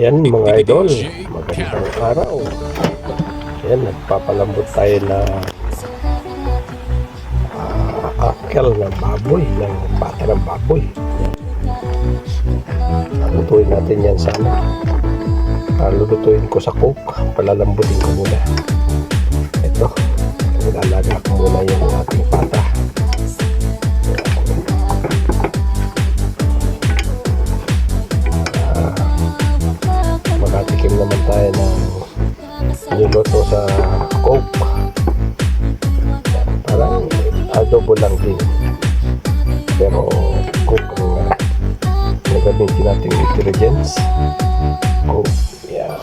Ayan mga idol, magandang araw. Ayan, nagpapalambot tayo na uh, akal ng baboy, ng bata ng baboy. Lutuin natin yan sana. Uh, lulutuin ko sa cook, palalambutin ko muna. Ito, nilalaga ko muna adobo lang din. Pero ang uh, nagamitin nating ingredients. Coke. Yan.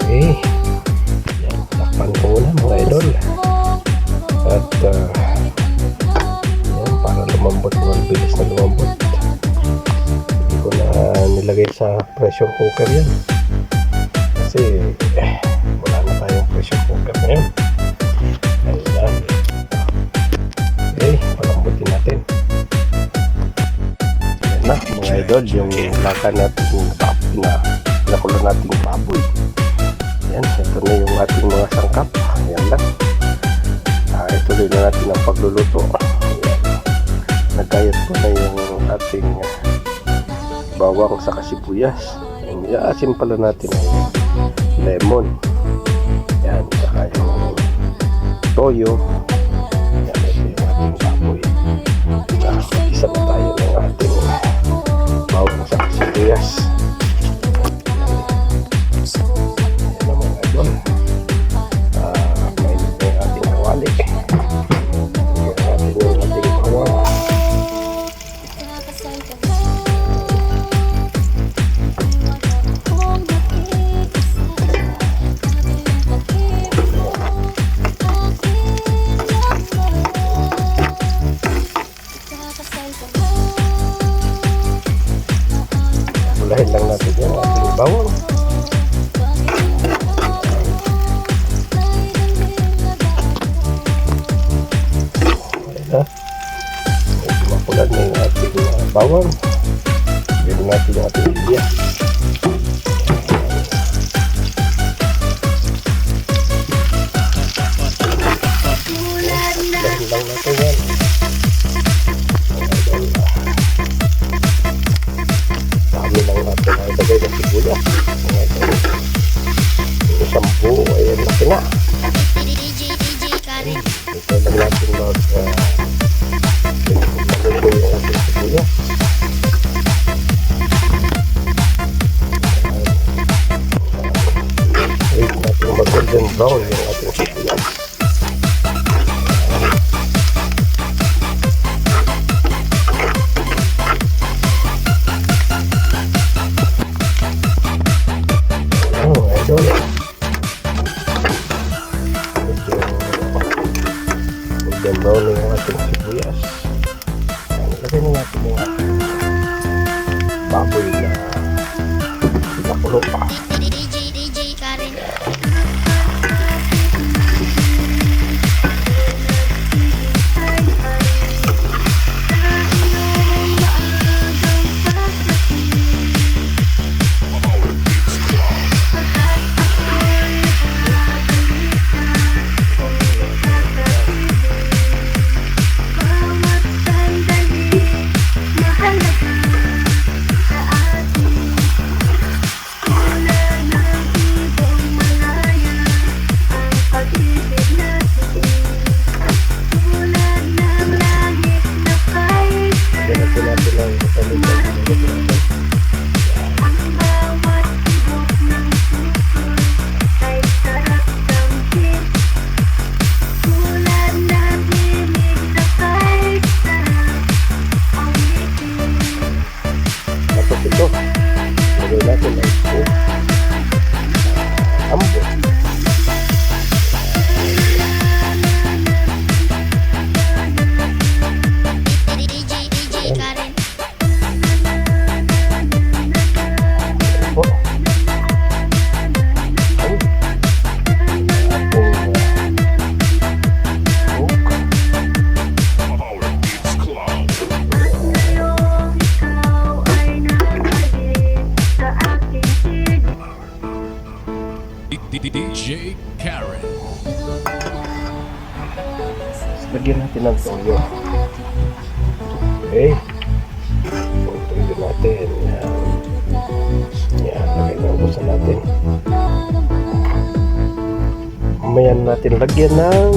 Okay. Yan. Takpan ko muna mga idol. At uh, yan, para lumambot. Mabilis na lumambot hindi ko na nilagay sa pressure cooker yan kasi eh, wala na tayong pressure cooker ngayon idol yung laka natin na, na nakulo natin baboy yan ito na yung ating mga sangkap yan lang ah, ituloy na natin ang pagluluto yan nagkayat ko na yung ating bawang sa kasibuyas. Yung Iaasin pala natin ay lemon. Yan, saka yung toyo. Yan, ito yung ating baboy. Ah, isa na tayo sa Na. Medyo makulan na yung ating bawang. Bili natin ating liya. Ulahin lang natin yan. Ayan, Lagay na natin yung Lagyan natin ng toyo. Okay. Yung toyo natin. Yan. Yan. Lagyan na ubusan natin. Mamaya natin lagyan ng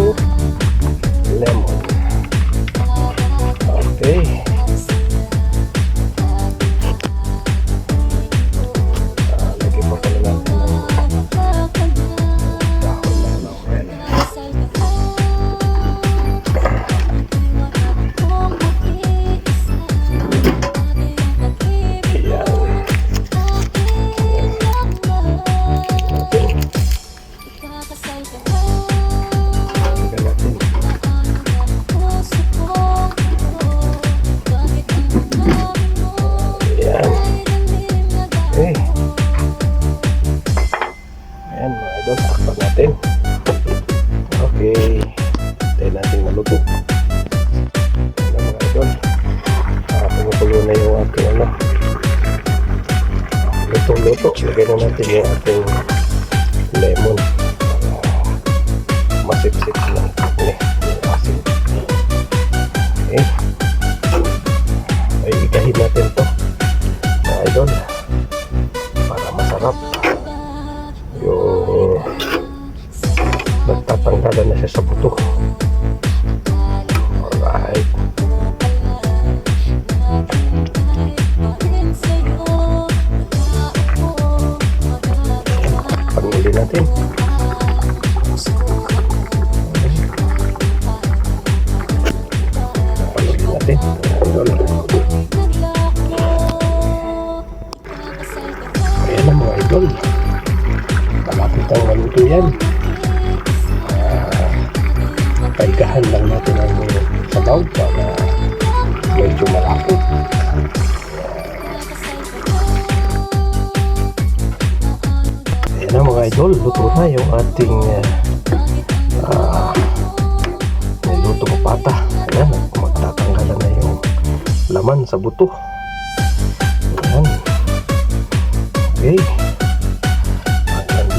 Okay. Ayan mga idol, takpan natin. Okay. Tayo natin maluto. Ayan mga idol. Ah, kumukulo na yung ating ano. Lutong-luto. Lagyan na natin yung ating lemon. Masip-sip lang. Eh, yung asin. Okay. Masarap yung nagtatanggalan na siya sa buto. Alright. Panguli natin. Yan. Ah, paigahan lang natin ang sabaw para medyo malapot. Ayan na mga idol, luto na yung ating ah, niluto ko pata. Ayan, magtatanggalan na yung laman sa buto. Ayan. Okay.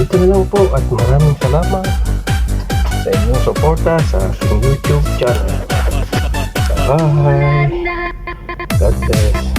Dito na lang po at maraming salamat sa inyong suporta sa aking YouTube channel. Bye! God bless.